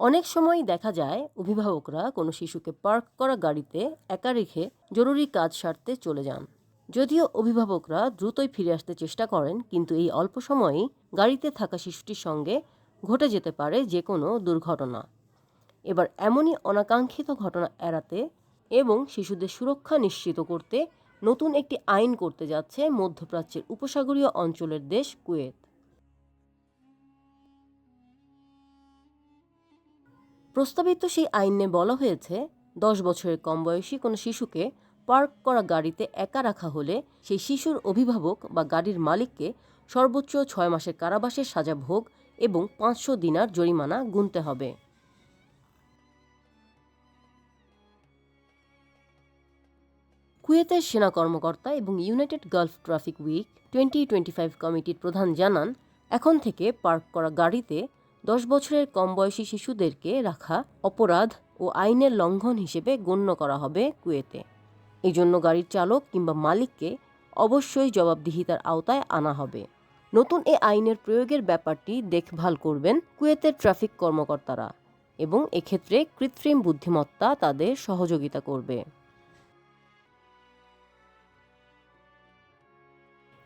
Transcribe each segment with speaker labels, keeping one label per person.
Speaker 1: অনেক সময়ই দেখা যায় অভিভাবকরা কোনো শিশুকে পার্ক করা গাড়িতে একা রেখে জরুরি কাজ সারতে চলে যান। যদিও অভিভাবকরা দ্রুতই ফিরে আসতে চেষ্টা করেন, কিন্তু এই অল্প সময়েই গাড়িতে থাকা শিশুটির সঙ্গে ঘটে যেতে পারে যে কোনো দুর্ঘটনা। এবার এমনই অনাকাঙ্ক্ষিত ঘটনা এড়াতে এবং শিশুদের সুরক্ষা নিশ্চিত করতে নতুন একটি আইন করতে যাচ্ছে মধ্যপ্রাচ্যের উপসাগরীয় অঞ্চলের দেশ কুয়েত। প্রস্তাবিত সেই আইনে বলা হয়েছে, দশ বছরের কম বয়সী কোনো শিশুকে পার্ক করা গাড়িতে একা রাখা হলে সেই শিশুর অভিভাবক বা গাড়ির মালিককে সর্বোচ্চ ছয় মাসের কারাবাসের সাজা ভোগ এবং পাঁচশো দিনার জরিমানা গুনতে হবে। কুয়েতের সেনা কর্মকর্তা এবং united gulf traffic week twenty twenty five কমিটির প্রধান জানান, এখন থেকে পার্ক করা গাড়িতে দশ বছরের কম বয়সী শিশুদেরকে রাখা অপরাধ ও আইনের লঙ্ঘন হিসেবে গণ্য করা হবে কুয়েতে। এই জন্য গাড়ির চালক কিংবা মালিককে অবশ্যই জবাবদিহিতার আওতায় আনা হবে। নতুন এ আইনের প্রয়োগের ব্যাপারটি দেখভাল করবেন কুয়েতের ট্রাফিক কর্মকর্তারা এবং এক্ষেত্রে কৃত্রিম বুদ্ধিমত্তা তাদের সহযোগিতা করবে।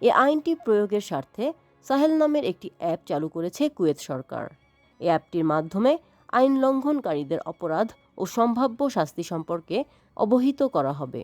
Speaker 1: এ আইনটি প্রয়োগের স্বার্থে সাহেল নামের একটি অ্যাপ চালু করেছে কুয়েত সরকার। এই অ্যাপটির মাধ্যমে আইন লঙ্ঘনকারীদের অপরাধ ও সম্ভাব্য শাস্তি সম্পর্কে অবহিত করা হবে।